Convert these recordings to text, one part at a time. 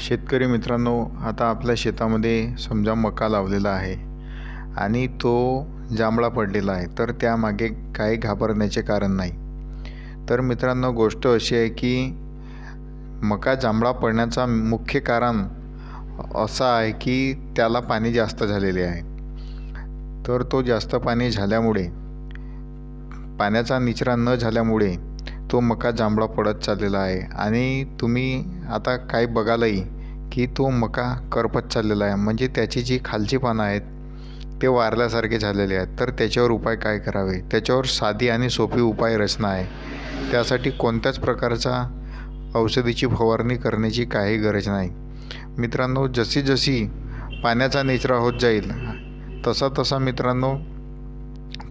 शेतकरी मित्रांनो आता आपल्या शेतामध्ये समजा मका लावलेला आहे आणि तो जांभळा पडलेला आहे तर त्यामागे काही घाबरण्याचे कारण नाही. तर मित्रांनो गोष्ट अशी आहे की मका जांभळा पडण्याचा मुख्य कारण असं आहे की त्याला पाणी जास्त झालेले आहे. तर तो जास्त पाणी झाल्यामुळे पाण्याचा निचरा न झाल्यामुळे तो मका जांभळा पडत चाललेला आहे. आणि तुम्ही आता काय बघालही की तो मका करपत चाललेला आहे. म्हणजे त्याची जी खालची पानं आहेत ते वारल्यासारखे झालेले आहेत. तर त्याच्यावर उपाय काय करावे? त्याच्यावर साधी आणि सोपी उपाय रचना आहे. त्यासाठी कोणत्याच प्रकारचा औषधीची फवारणी करण्याची काही गरज नाही. मित्रांनो जशी जशी पाण्याचा निचरा होत जाईल तसा तसा मित्रांनो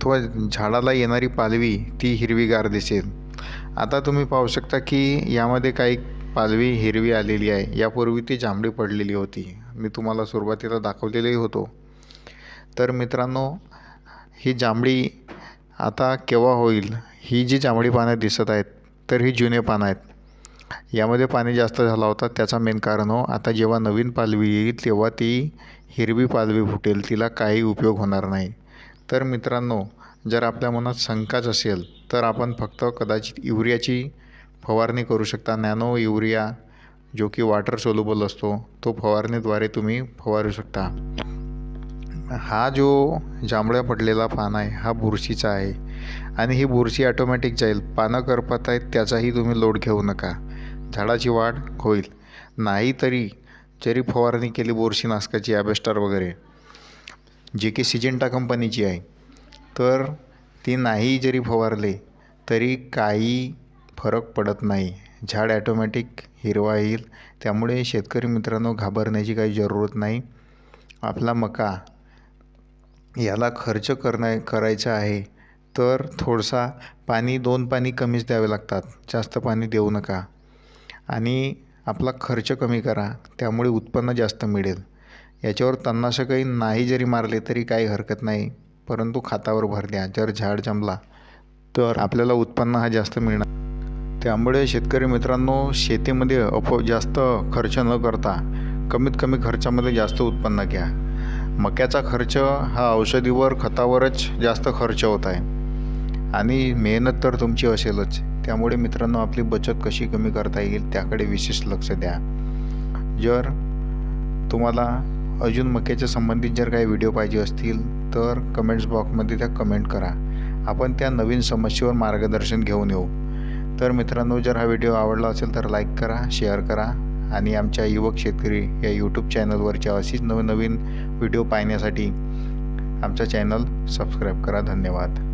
तो झाडाला येणारी पालवी ती हिरवीगार दिसेल. आता तुम्ही पाहू शकता की यामध्ये काही पालवी हिरवी आलेली आहे. यापूर्वी ती जांभळी पडलेली होती. मी तुम्हाला सुरुवातीला दाखवलेलंही होतो. तर मित्रांनो ही जांभळी आता केव्हा होईल? ही जी जांभळी पानं दिसत आहेत तर ही जुने पानं आहेत. यामध्ये पाणी जास्त झाला होता त्याचा मेन कारण हो आता जेव्हा नवीन पालवी येईल तेव्हा ती हिरवी पालवी फुटेल. तिला काही उपयोग होणार नाही. तर मित्रांनो जर आपल्या मनात शंकाच असेल तर आपण फक्त कदाचित युरियाची फवारणी करू शकता. नॅनो युरिया जो की वॉटर सोल्युबल असतो तो फवारणीद्वारे तुम्ही फवारू शकता. हा जो जांभळ्या पडलेला पान आहे हा बुरशीचा आहे. आणि ही बुरशी ॲटोमॅटिक जाईल. पानं करपत आहेत त्याचाही तुम्ही लोड घेऊ नका. झाडाची वाढ होईल. नाही तरी जरी फवारणी केली बुरशी नाशकाची ॲबेस्टार वगैरे जे की सिजेंटा कंपनीची आहे तर ती नाही जरी फवारले तरी काही फरक पडत नाही. झाड ॲटोमॅटिक हिरवा येईल. त्यामुळे शेतकरी मित्रांनो घाबरण्याची काही जरूरत नाही. आपला मका याला खर्च करणं करायचा आहे तर थोडसा पाणी दोन पाणी कमीच द्यावे लागतात. जास्त पाणी देऊ नका. आणि आपला खर्च कमी करा. त्यामुळे उत्पन्न जास्त मिळेल. याच्यावर तणनाशकही नाही जरी मारले तरी काही हरकत नाही. परंतु खातावर भर द्या. जर झाड जमला तर आपल्याला उत्पन्न हा जास्त मिळणार. त्यामुळे शेतकरी मित्रांनो शेतीमध्ये अप जास्त खर्च न करता कमीत कमी खर्चामध्ये जास्त उत्पन्न घ्या. मक्याचा खर्च हा औषधीवर खतावरच जास्त खर्च होत आहे. आणि मेहनत तर तुमची असेलच. त्यामुळे मित्रांनो आपली बचत कशी कमी करता येईल त्याकडे विशेष लक्ष द्या. जर तुम्हाला अजून मक्याच्या संबंधित जर काही व्हिडिओ पाहिजे असतील तर कमेंट्स बॉक्समध्ये त्या कमेंट करा. आपण त्या नवीन समस्येवर मार्गदर्शन घेऊन येऊ. तर मित्रांनो जर हा व्हिडिओ आवडला असेल तर लाईक करा शेअर करा. आणि आमच्या युवक शेतकरी या यूट्यूब चॅनलवरच्या अशीच नवनवीन व्हिडिओ पाहण्यासाठी आमचा चॅनल सबस्क्राईब करा. धन्यवाद.